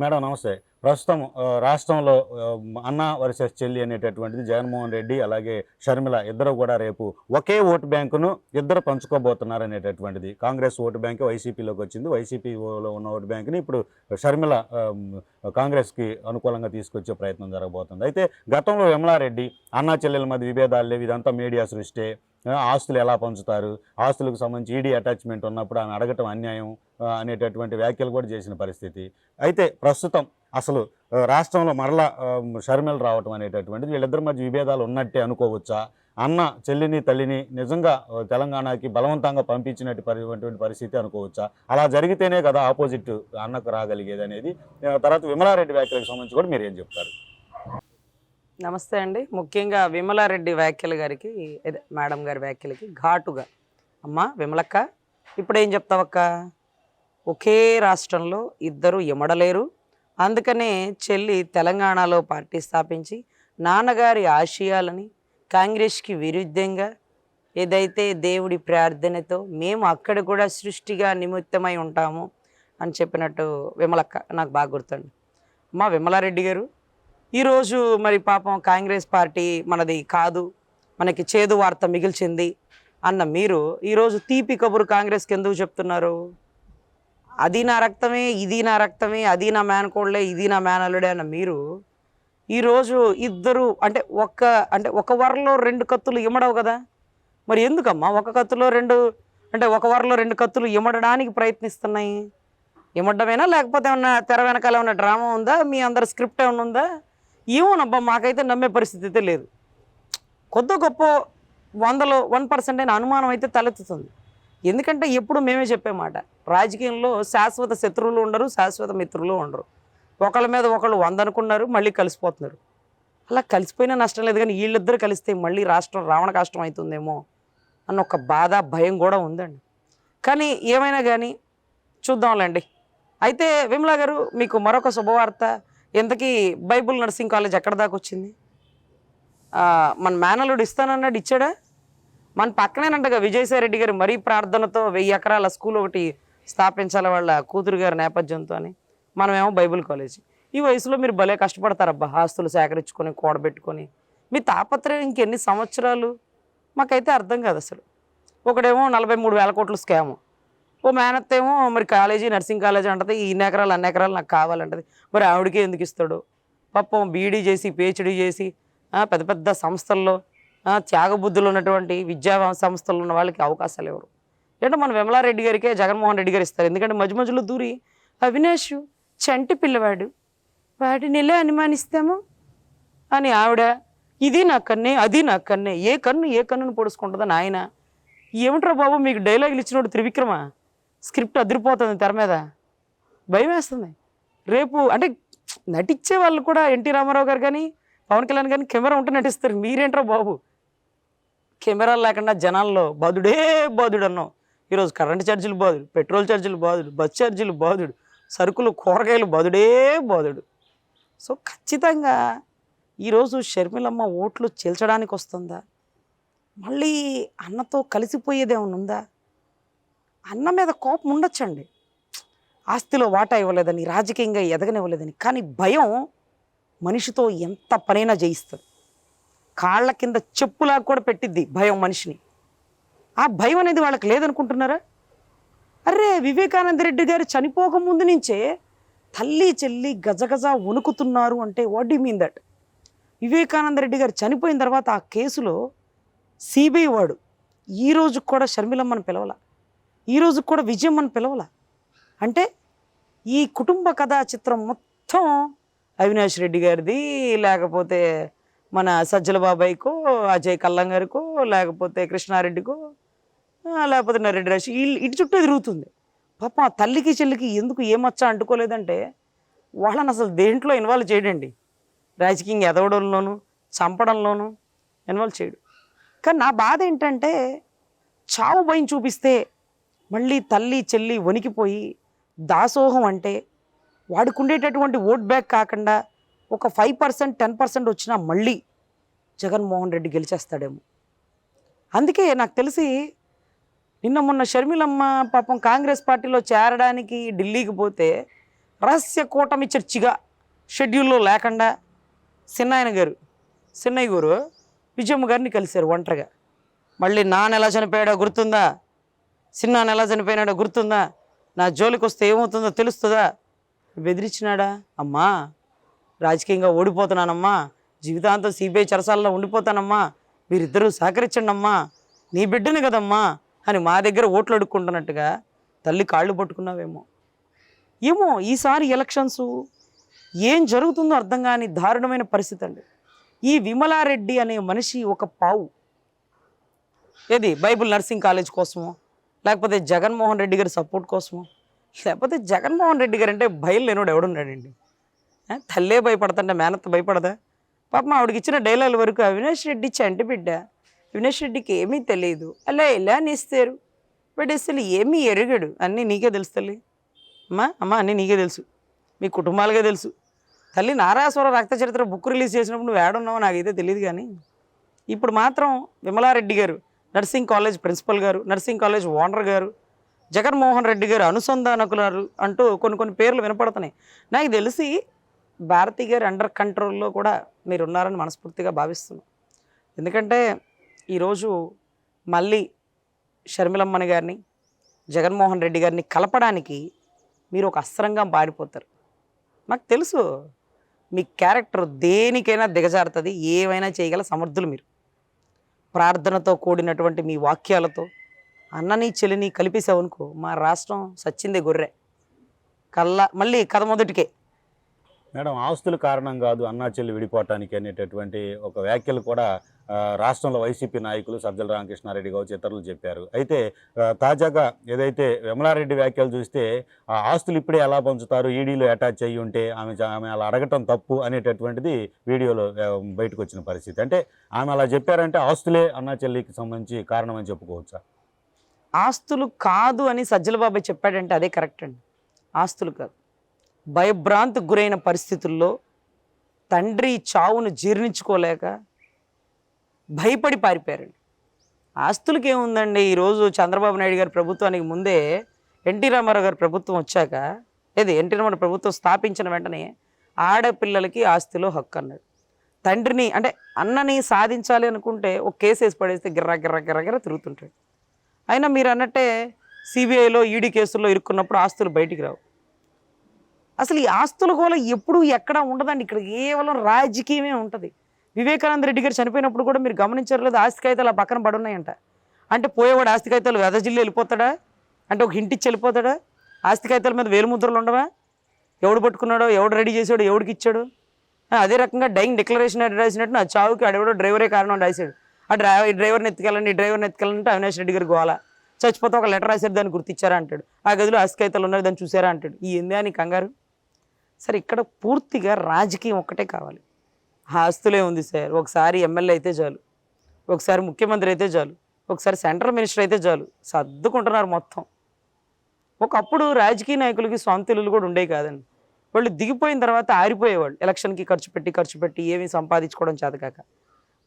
Madam నమస్తే. ప్రస్తుతం రాష్ట్రంలో అన్న వర్సెస్ చెల్లి అనేటటువంటిది జగన్మోహన్ రెడ్డి అలాగే షర్మిల ఇద్దరు కూడా రేపు ఒకే ఓటు బ్యాంకును ఇద్దరు పంచుకోబోతున్నారు అనేటటువంటిది. కాంగ్రెస్ ఓటు బ్యాంకు వైసీపీలోకి వచ్చింది. వైసీపీలో ఉన్న ఓటు బ్యాంకుని ఇప్పుడు షర్మిల కాంగ్రెస్కి అనుకూలంగా తీసుకొచ్చే ప్రయత్నం జరగబోతుంది. అయితే గతంలో విమలారెడ్డి అన్నా చెల్లెల మధ్య విభేదాలు లేవు. ఇదంతా మీడియా సృష్టి. ఆస్తులు ఎలా పంచుతారు? ఆస్తులకు సంబంధించి ఈడీ అటాచ్మెంట్ ఉన్నప్పుడు ఆమె అడగటం అన్యాయం అనేటటువంటి వ్యాఖ్యలు కూడా చేసిన పరిస్థితి. అయితే ప్రస్తుతం అసలు రాష్ట్రంలో మరలా షర్మిలు రావటం అనేటటువంటిది వీళ్ళిద్దరి మధ్య విభేదాలు ఉన్నట్టే అనుకోవచ్చా? అన్న చెల్లిని తల్లిని నిజంగా తెలంగాణకి బలవంతంగా పంపించినట్టు అటువంటి పరిస్థితి అనుకోవచ్చా? అలా జరిగితేనే కదా ఆపోజిట్ అన్నకు రాగలిగేది అనేది తర్వాత విమలారెడ్డి వ్యాఖ్యలకు సంబంధించి కూడా మీరు ఏం చెప్తారు? నమస్తే అండి. ముఖ్యంగా విమలారెడ్డి వ్యాఖ్యల గారికి మేడం గారి వ్యాఖ్యలకి ఘాటుగా. అమ్మా విమలక్క ఇప్పుడు ఏం చెప్తావక్క? ఒకే రాష్ట్రంలో ఇద్దరు ఇమడలేరు అందుకనే చెల్లి తెలంగాణలో పార్టీ స్థాపించి నాన్నగారి ఆశయాలని కాంగ్రెస్కి విరుద్ధంగా ఏదైతే దేవుడి ప్రార్థనతో మేము అక్కడ కూడా సృష్టిగా నిమిత్తమై ఉంటాము అని చెప్పినట్టు విమలక్క నాకు బాగా గుర్తుంది. అమ్మా విమలారెడ్డి గారు ఈరోజు మరి పాపం కాంగ్రెస్ పార్టీ మనది కాదు మనకి చేదు వార్త మిగిల్చింది అన్న మీరు ఈరోజు తీపి కబురు కాంగ్రెస్కి ఎందుకు చెప్తున్నారు? అది నా రక్తమే ఇది నా రక్తమే అది నా మేనకోళ్ళే ఇది నా మేనల్లుడే అన్న మీరు ఈరోజు ఇద్దరు అంటే ఒక్క అంటే ఒక వరలో రెండు కత్తులు ఇమ్మడవు కదా? మరి ఎందుకమ్మా ఒక కత్తులో రెండు అంటే ఒక వరలో రెండు కత్తులు ఇమ్మడడానికి ప్రయత్నిస్తున్నాయి? ఇమ్మడమేనా లేకపోతే ఏమన్నా తెర వెనకాల ఏమన్నా డ్రామా ఉందా? మీ అందరి స్క్రిప్ట్ ఏమైనా ఉందా? ఏమోనబ్బా మాకైతే నమ్మే పరిస్థితి అయితే లేదు. కొద్ది గొప్ప వందలో వన్ పర్సెంట్ అయిన అనుమానం అయితే తలెత్తుతుంది. ఎందుకంటే ఎప్పుడు మేమే చెప్పేమాట రాజకీయంలో శాశ్వత శత్రువులు ఉండరు శాశ్వత మిత్రులు ఉండరు. ఒకళ్ళ మీద ఒకళ్ళు వంద అనుకున్నారు మళ్ళీ కలిసిపోతున్నారు. అలా కలిసిపోయినా నష్టం లేదు కానీ వీళ్ళిద్దరు కలిస్తే మళ్ళీ రాష్ట్రం రావణ కష్టం అవుతుందేమో అన్న ఒక బాధ భయం కూడా ఉందండి. కానీ ఏమైనా కానీ చూద్దాంలేండి. అయితే విమలా గారు మీకు మరొక శుభవార్త. ఇంతకీ బైబుల్ నర్సింగ్ కాలేజ్ ఎక్కడ దాకా వచ్చింది? మన మేనలుడు ఇస్తానన్నాడు ఇచ్చాడా? మన పక్కనేనంటగా విజయసాయి రెడ్డి గారు మరీ ప్రార్థనతో వెయ్యి ఎకరాల స్కూల్ ఒకటి స్థాపించాలి వాళ్ళ కూతురు గారి నేపథ్యంతో అని. మనమేమో బైబిల్ కాలేజ్. ఈ వయసులో మీరు భలే కష్టపడతారబ్బా ఆస్తులు సేకరించుకొని కూడబెట్టుకొని. మీ తాపత్రయం ఇంకెన్ని సంవత్సరాలు? మాకైతే అర్థం కాదు అసలు. ఒకడేమో నలభై మూడు వేల కోట్ల స్కాము. ఓ మేనత్తేమో మరి కాలేజీ నర్సింగ్ కాలేజీ అంటది. ఈ ఇన్ని ఎకరాలు అన్ని ఎకరాలు నాకు కావాలంటది. మరి ఆవిడకి ఎందుకు ఇస్తాడు? పాపం బీఈడీ చేసి పిహెచ్డీ చేసి పెద్ద పెద్ద సంస్థల్లో త్యాగబుద్ధులు ఉన్నటువంటి విద్యా సంస్థలు ఉన్న వాళ్ళకి అవకాశాలు ఎవరు? ఏంటో మన విమలారెడ్డి గారికే జగన్మోహన్ రెడ్డి గారు ఇస్తారు. ఎందుకంటే మధ్య మధ్యలో దూరి అవినాష్ చంటి పిల్లవాడు. వాడిని ఎలా అనుమానిస్తాము? అని ఆవిడ ఇది నా కన్నే అది నా కన్నే. ఏ కన్ను ఏ కన్నును పొడుచుకుంటుందని ఆయన ఏమిట్రా బాబు మీకు డైలాగులు ఇచ్చినోడు త్రివిక్రమ? స్క్రిప్ట్ అదిరిపోతుంది తెర మీద. భయం వేస్తుంది రేపు అంటే నటించే వాళ్ళు కూడా ఎన్టీ రామారావు గారు కానీ పవన్ కళ్యాణ్ కానీ కెమెరా ఉంటే నటిస్తారు. మీరేంట్రా బాబు? కెమెరాలు లేకుండా జనాల్లో బాధుడే బాధుడు అన్నాం ఈరోజు కరెంట్ ఛార్జీలు బాధుడు పెట్రోల్ ఛార్జీలు బాధుడు బస్ ఛార్జీలు బాధుడు సరుకులు కూరగాయలు బాధుడే బాధుడు. సో ఖచ్చితంగా ఈరోజు షర్మిలమ్మ ఓట్లు చీల్చడానికి వస్తుందా మళ్ళీ అన్నతో కలిసిపోయేదేమన్నా ఉందా అన్న మీద కోపం ఉండొచ్చండి. ఆస్తిలో వాటా ఇవ్వలేదని రాజకీయంగా ఎదగనివ్వలేదని. కానీ భయం మనిషితో ఎంత పనైనా జయిస్తుంది. కాళ్ళ కింద చెప్పులా కూడా పెట్టిద్ది భయం మనిషిని. ఆ భయం అనేది వాళ్ళకి లేదనుకుంటున్నారా? అరే వివేకానంద రెడ్డి గారు చనిపోక ముందు నుంచే తల్లి చెల్లి గజగజ వణుకుతున్నారు అంటే what you mean that Vivekananda Reddy garu చనిపోయిన తర్వాత ఆ కేసులో సిబిఐ వాడు. ఈ రోజు కూడా షర్మిలమ్మను పిలవాల. ఈ కూడా కూడా అని పిలవాల? అంటే ఈ కుటుంబ కథా చిత్రం మొత్తం అవినాష్ రెడ్డి గారిది లేకపోతే మన సజ్జల బాబాయ్కో అజయ్ కల్లం గారికో లేకపోతే కృష్ణారెడ్డికో లేకపోతే నరెడ్డి రాశి వీళ్ళు ఇటు చుట్టూ తిరుగుతుంది. పాపం ఆ తల్లికి చెల్లికి ఎందుకు ఏమచ్చా అంటుకోలేదంటే వాళ్ళని అసలు దేంట్లో ఇన్వాల్వ్ చేయడండి? రాజకీయంగా ఎదవడంలోను చంపడంలోను ఇన్వాల్వ్ చేయడు. కానీ నా బాధ ఏంటంటే చావు భయం చూపిస్తే మళ్ళీ తల్లి చెల్లి వణికిపోయి దాసోహం అంటే వాడుకుండేటటువంటి ఓట్ బ్యాక్ కాకుండా ఒక ఫైవ్ పర్సెంట్ టెన్ పర్సెంట్ వచ్చినా మళ్ళీ జగన్మోహన్ రెడ్డి గెలిచేస్తాడేమో. అందుకే నాకు తెలిసి నిన్న మొన్న షర్మిలమ్మ పాపం కాంగ్రెస్ పార్టీలో చేరడానికి ఢిల్లీకి పోతే రహస్య కూటమి చర్చిగా షెడ్యూల్లో లేకుండా సిన్నాయన గారు సిన్నయ్య గారు విజయమ్మ గారిని కలిశారు ఒంటరిగా. మళ్ళీ నాన్న ఎలా చనిపోయాడో గుర్తుందా? చిన్నాన్న ఎలా చనిపోయినాడో గుర్తుందా? నా జోలికి వస్తే ఏమవుతుందో తెలుస్తుందా? బెదిరించినాడా? అమ్మా రాజకీయంగా ఓడిపోతున్నానమ్మా. జీవితాంతం సిబిఐ చరసాలలో ఉండిపోతానమ్మా. మీరిద్దరూ సహకరించండి అమ్మా నీ బిడ్డను కదమ్మా అని మా దగ్గర ఓట్లు అడుక్కుంటున్నట్టుగా తల్లి కాళ్ళు పట్టుకున్నావేమో. ఏమో ఈసారి ఎలక్షన్స్ ఏం జరుగుతుందో అర్థం కాని దారుణమైన పరిస్థితి అండి. ఈ విమలారెడ్డి అనే మనిషి ఒక పావు. ఏది? బైబిల్ నర్సింగ్ కాలేజ్ కోసమో? లేకపోతే జగన్మోహన్ రెడ్డి గారి సపోర్ట్ కోసమో? లేకపోతే జగన్మోహన్ రెడ్డి గారు అంటే భయం లేనోడు ఎవడున్నాడండి తల్లే భయపడతాంటే మేనత్త భయపడదా? పాపం ఆవిడకి ఇచ్చిన డైలాగ్ వరకు అవినాష్ రెడ్డి చంటి బిడ్డ. అవినాష్ రెడ్డికి ఏమీ తెలియదు. అలా ఇలా అనేస్తారు? బట్ అసలు ఏమీ ఎరగడు. అన్నీ నీకే తెలుసు తల్లి. అమ్మా అమ్మా అన్నీ నీకే తెలుసు. మీ కుటుంబాలకే తెలుసు. తల్లి నారాసుర రక్త చరిత్ర బుక్ రిలీజ్ చేసినప్పుడు నువ్వు ఏడున్నావో నాకైతే తెలియదు కానీ ఇప్పుడు మాత్రం Vimala Reddy garu nursing college principal garu nursing college owner garu Jaganmohan Reddy గారు అనుసంధానకులారు అంటూ కొన్ని కొన్ని పేర్లు వినపడుతున్నాయి. నాకు తెలిసి భారతి గారు అండర్ కంట్రోల్లో కూడా మీరు ఉన్నారని మనస్ఫూర్తిగా భావిస్తున్నాం. ఎందుకంటే ఈరోజు మళ్ళీ షర్మిలమ్మని గారిని జగన్మోహన్ రెడ్డి గారిని కలపడానికి మీరు ఒక అస్త్రంగా మారిపోతారు. నాకు తెలుసు మీ క్యారెక్టర్ దేనికైనా దిగజారుతుంది ఏమైనా చేయగల సమర్థులు మీరు. ప్రార్థనతో కూడినటువంటి మీ వాక్యాలతో అన్నని చెలిని కలిపేసావనుకో మా రాష్ట్రం సచ్చిందే గొర్రె. కల్లా మళ్ళీ కథ మొదటికే. మేడం ఆస్తుల కారణం కాదు అన్నా చెల్లి విడిపోవటానికి అనేటటువంటి ఒక వ్యాఖ్యలు కూడా రాష్ట్రంలో వైసీపీ నాయకులు సజ్జల రామకృష్ణారెడ్డి కావచ్చు ఇతరులు చెప్పారు. అయితే తాజాగా ఏదైతే విమలారెడ్డి వ్యాఖ్యలు చూస్తే ఆ ఆస్తులు ఇప్పుడే ఎలా పంచుతారు ఈడీలో అటాచ్ అయ్యి ఉంటే ఆమె ఆమె అలా అడగటం తప్పు అనేటటువంటిది వీడియోలో బయటకు వచ్చిన పరిస్థితి. అంటే ఆమె అలా చెప్పారంటే ఆస్తులే అన్నా చెల్లికి సంబంధించి కారణం అని చెప్పుకోవచ్చా? ఆస్తులు కాదు అని సజ్జల బాబాయ్ చెప్పాడంటే అదే కరెక్ట్ అండి. ఆస్తులు కాదు. భయభ్రాంతికి గురైన పరిస్థితుల్లో తండ్రి చావును జీర్ణించుకోలేక భయపడి పారిపోయారండి. ఆస్తులకి ఏముందండి ఈరోజు చంద్రబాబు నాయుడు గారి ప్రభుత్వానికి ముందే ఎన్టీ రామారావు గారి ప్రభుత్వం వచ్చాక ఏది? ఎన్టీ రామారావు ప్రభుత్వం స్థాపించిన వెంటనే ఆడపిల్లలకి ఆస్తిలో హక్కు అన్నాడు. తండ్రిని అంటే అన్నని సాధించాలి అనుకుంటే ఒక కేసు వేసి పడేస్తే గిర్ర గిర్ర గిర్ర గిర్రా తిరుగుతుంటాడు. అయినా మీరు అన్నట్టే సిబిఐలో ఈడీ కేసుల్లో ఇరుక్కున్నప్పుడు ఆస్తులు బయటికి రావు. అసలు ఈ ఆస్తుల గోల ఎప్పుడు ఎక్కడ ఉండదండి. ఇక్కడ కేవలం రాజకీయమే ఉంటుంది. వివేకానంద రెడ్డి గారు చనిపోయినప్పుడు కూడా మీరు గమనించారు లేదు ఆస్తి కాగితాలు ఆ పక్కన పడున్నాయంట. అంటే పోయేవాడు ఆస్తి కాగితాలు వెదజిల్లి వెళ్ళిపోతాడా? అంటే ఒక ఇంటిచ్చి వెళ్ళిపోతాడా? ఆస్తి కాగితాల మీద వేలుముద్రలు ఉండవా? ఎవడు పట్టుకున్నాడో ఎవడు రెడీ చేశాడు ఎవడికి ఇచ్చాడు? అదే రకంగా డైయింగ్ డిక్లరేషన్ రాసినట్టు నా చావుకి ఆడెవడో డ్రైవరే కారణం రాశాడు. ఆ డ్రైవర్ డ్రైవర్ని ఎత్తుకెళ్ళండి డ్రైవర్ని ఎత్తుకెళ్ళంటే అవినాష్ రెడ్డి గారు గోవాల చచ్చిపోతే ఒక లెటర్ రాశారు దాన్ని గుర్తించారా అంటాడు. ఆ గదిలో అస్కైతలు ఉన్నారు దాన్ని చూసారా అంటాడు. ఈ ఏందే అని కంగారు? సరే ఇక్కడ పూర్తిగా రాజకీయం ఒక్కటే కావాలి. ఆస్తులే ఉంది సార్. ఒకసారి ఎమ్మెల్యే అయితే చాలు. ఒకసారి ముఖ్యమంత్రి అయితే చాలు. ఒకసారి సెంట్రల్ మినిస్టర్ అయితే చాలు. సర్దుకుంటున్నారు మొత్తం. ఒకప్పుడు రాజకీయ నాయకులకి సొంత ఇల్లులు కూడా ఉండేవి కాదండి. వాళ్ళు దిగిపోయిన తర్వాత ఆరిపోయేవాళ్ళు. ఎలక్షన్కి ఖర్చు పెట్టి ఖర్చు పెట్టి ఏమీ సంపాదించుకోవడం చేతకాక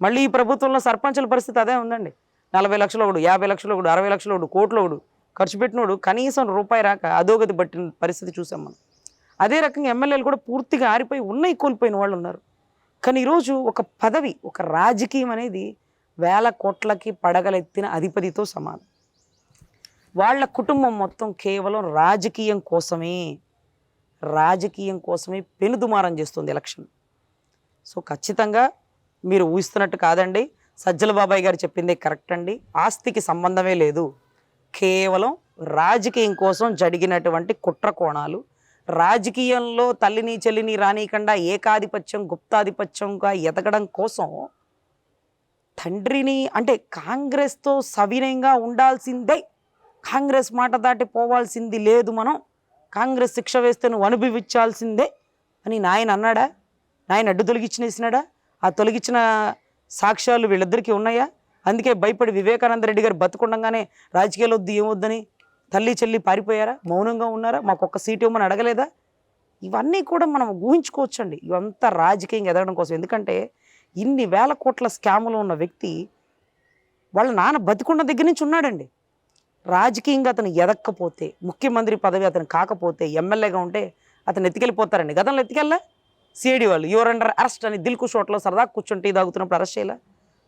మళ్ళీ ఈ ప్రభుత్వంలో సర్పంచుల పరిస్థితి అదే ఉందండి. నలభై లక్షలు ఒకడు యాభై లక్షలు ఒకడు అరవై లక్షలు ఒకడు కోట్లు ఒకడు ఖర్చు పెట్టినోడు కనీసం రూపాయి రాక అధోగతి పట్టిన పరిస్థితి చూసాం మనం. అదే రకంగా ఎమ్మెల్యేలు కూడా పూర్తిగా ఆరిపోయి ఉన్నాయి కోల్పోయిన వాళ్ళు ఉన్నారు. కానీ ఈరోజు ఒక పదవి ఒక రాజకీయం అనేది వేల కోట్లకి పడగలెత్తిన అధిపతితో సమానం. వాళ్ళ కుటుంబం మొత్తం కేవలం రాజకీయం కోసమే రాజకీయం కోసమే పెనుదుమారం చేస్తుంది ఎలక్షన్. సో ఖచ్చితంగా మీరు ఊహిస్తున్నట్టు కాదండి సజ్జల బాబాయ్ గారు చెప్పిందే కరెక్ట్ అండి. ఆస్తికి సంబంధమే లేదు కేవలం రాజకీయం కోసం జరిగినటువంటి కుట్ర కోణాలు రాజకీయంలో తల్లిని చెల్లిని రానియకుండా ఏకాధిపత్యం గుప్తాధిపత్యంగా ఎదగడం కోసం తండ్రిని అంటే కాంగ్రెస్తో సవినయంగా ఉండాల్సిందే. కాంగ్రెస్ మాట దాటి పోవాల్సింది లేదు మనం. కాంగ్రెస్ శిక్ష వేస్తే నువ్వు అనుభవించాల్సిందే అని నాయన అన్నాడా? నాయన అడ్డు తొలగించినేసినాడా ఆ తొలగించిన సాక్ష్యాలు వీళ్ళిద్దరికీ ఉన్నాయా? అందుకే భయపడి వివేకానంద రెడ్డి గారు బతుకుండగానే రాజకీయాలు వద్దు ఏమొద్దని తల్లి చెల్లి పారిపోయారా? మౌనంగా ఉన్నారా? మాకు ఒక్క సీట్ ఇవ్వమని అడగలేదా? ఇవన్నీ కూడా మనం ఊహించుకోవచ్చండి. ఇవంతా రాజకీయంగా ఎదగడం కోసం. ఎందుకంటే ఇన్ని వేల కోట్ల స్కాములు ఉన్న వ్యక్తి వాళ్ళ నాన్న బతికున్న దగ్గర నుంచి ఉన్నాడండి. రాజకీయంగా అతను ఎదక్కపోతే ముఖ్యమంత్రి పదవి అతను కాకపోతే ఎమ్మెల్యేగా ఉంటే అతను ఎత్తికెళ్ళిపోతారండి. గతంలో ఎత్తుకెళ్ళా? సిఐడి వాళ్ళు. యువర్ అండర్ అరెస్ట్ అని దిల్ కుష్ సరదా కూర్చుంటే తాగుతున్నప్పుడు అరెస్ట్ చేయాల?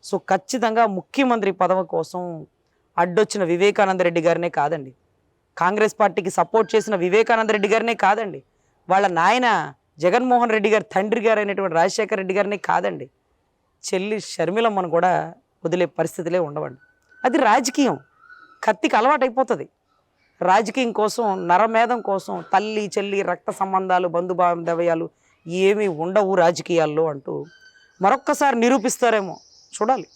సో ఖచ్చితంగా ముఖ్యమంత్రి పదవి కోసం అడ్డొచ్చిన వివేకానంద రెడ్డి గారినే కాదండి. కాంగ్రెస్ పార్టీకి సపోర్ట్ చేసిన వివేకానంద రెడ్డి గారినే కాదండి. వాళ్ళ నాయన జగన్మోహన్ రెడ్డి గారి తండ్రి గారు అయినటువంటి రాజశేఖర రెడ్డి గారినే కాదండి. చెల్లి షర్మిలమ్మను కూడా వదిలే పరిస్థితులే ఉండవండి. అది రాజకీయం. కత్తికి అలవాటైపోతుంది. రాజకీయం కోసం నరమేధం కోసం తల్లి చెల్లి రక్త సంబంధాలు బంధుబాంధవ్యాలు ఏమీ ఉండవు రాజకీయాల్లో అంటూ మరొక్కసారి నిరూపిస్తారేమో. చూడాలి.